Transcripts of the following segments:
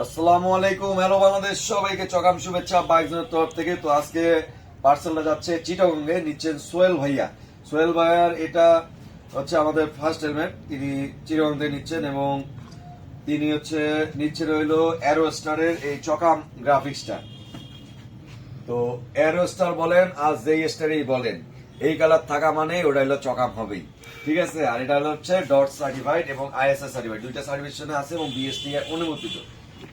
আসসালামু আলাইকুম, হ্যালো বাংলাদেশ, সবাইকে চকাম শুভেচ্ছা তরফ থেকে। তো আজকে পার্সেলটা যাচ্ছে চিটাগঙ্গে নিচ্ছেন সোহেল ভাইয়া। সোহেল ভাইয়ার এটা হচ্ছে আমাদের ফার্স্ট হেলমেট তিনি নিচ্ছেন এবং তিনি হচ্ছে নিচ্ছেন হইল অ্যারো স্টারের এই চকাম গ্রাফিক্সটা তো অ্যারো স্টার বলেন আর যেই স্টারই বলেন, এই কালার থাকা মানে ওটা হলো চকাম হবেই। ঠিক আছে? আর এটা হলো হচ্ছে ডট সার্টিফাইড এবং আইএসএস সার্টিফাইড দুইটা সার্টিফিকেশনে আছে এবং বিএসটি অনুমোদিত।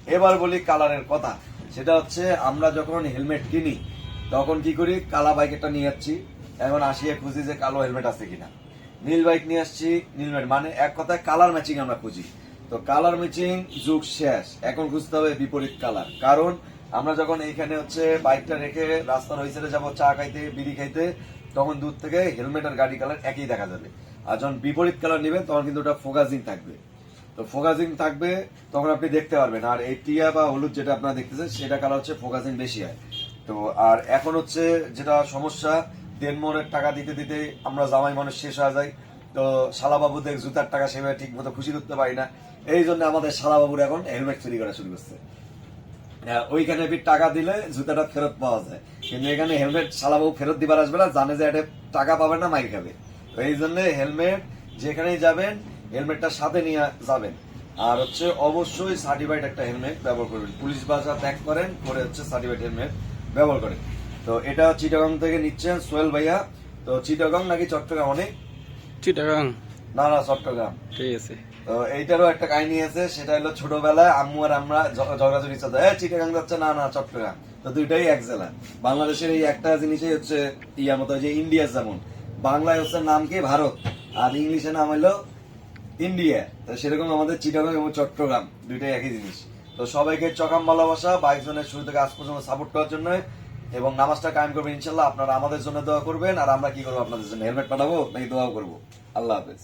এবার বলি কালারের কথা। সেটা হচ্ছে, আমরা যখন হেলমেট কিনি, তখন কি করি? কালা বাইকেরটা নিয়ে যাচ্ছি। এখন আসিয়ে খুঁজি যে কালো হেলমেট আছে কিনা। নীল বাইক নিয়ে আসছি, নীল বাইক মানে এক কথায় কালার ম্যাচিং আমরা খুঁজি। তো কালার ম্যাচিং যুগ শেষ। এখন খুঁজতে হবে বিপরীত কালার। কারণ, আমরা যখন এইখানে হচ্ছে বাইকটা রেখে রাস্তার ওই সাইডে যাব, চা খাইতে, বিড়ি খাইতে, তখন দূর থেকে হেলমেট আর গাড়ি কালার একই দেখা যাবে। আর যখন বিপরীত কালার নেবেন, তখন কিন্তু ওটা ফোকাসিং থাকবে। তো ফোকাসিং থাকবে তখন আপনি দেখতে পারবেন। আর এই টিয়া বা হলুদ যেটা আপনারা দেখতেছেন সেটা কালার হচ্ছে ফোকাসিং বেশি হয়। তো আর এখন হচ্ছে যেটা সমস্যা দেনমোরের টাকা দিতে দিতে আমরা জামাই মানুষ শেষ হয়ে যাই। তো শালাবাবুদের জুতার টাকা সেভাবে ঠিক মতো খুশি করতে পারি না। এই জন্য আমাদের শালাবাবুর এখন হেলমেট চুরি করা শুরু করছে। হ্যাঁ, ওইখানে টাকা দিলে জুতাটা ফেরত পাওয়া যায়। কিন্তু এখানে হেলমেট শালাবাবু ফেরত দিবার আসবে না জানে যে এটা টাকা পাবে না মাইর খাবে। তো এই জন্য হেলমেট যেখানেই যাবেন হেলমেটটা সাথে নিয়ে যাবেন। আর হচ্ছে অবশ্যই সার্টিফাইড একটা হেলমেট ব্যবহার করবেন। পুলিশ বাসা ত্যাগ করেন পরে হচ্ছে সার্টিফাইড হেলমেট ব্যবহার করেন। তো এটা চিটাগাং থেকে নিচ্ছেন সোহেল ভাইয়া। তো চিটাগাং নাকি চট্টগ্রাম অনেক? চিটাগাং। না না চট্টগ্রাম। ঠিক আছে। তো এইটারও একটা কাহিনী আছে সেটা হলো ছোটবেলায় আম্মু আর আমরা ঝগড়াঝড়ি চলতো এ চিটাগাং যাচ্ছে? না না চট্টগ্রাম। তো দুইটাই এক জেলা। বাংলাদেশের এই একটা জিনিসই হচ্ছে ইয়ার মতো যে ইন্ডিয়া যেমন। বাংলায় হচ্ছে নাম কি? ভারত। আর ইংলিশে নাম হলো ইন্ডিয়া। তো সেরকম আমাদের চিটাগাং এবং চট্টগ্রাম দুইটাই একই জিনিস। তো সবাইকে চকাম ভালোবাসা, বাইশ জনের শুরু থেকে আজ পর্যন্ত সাপোর্ট করার জন্য এবং নামাজটা কায়েম করবেন ইনশাল্লাহ। আপনারা আমাদের জন্য দোয়া করবেন। আর আমরা কি করব আপনাদের জন্য? হেলমেট পাঠাবো? নাকি দোয়া করব? আল্লাহ হাফেজ।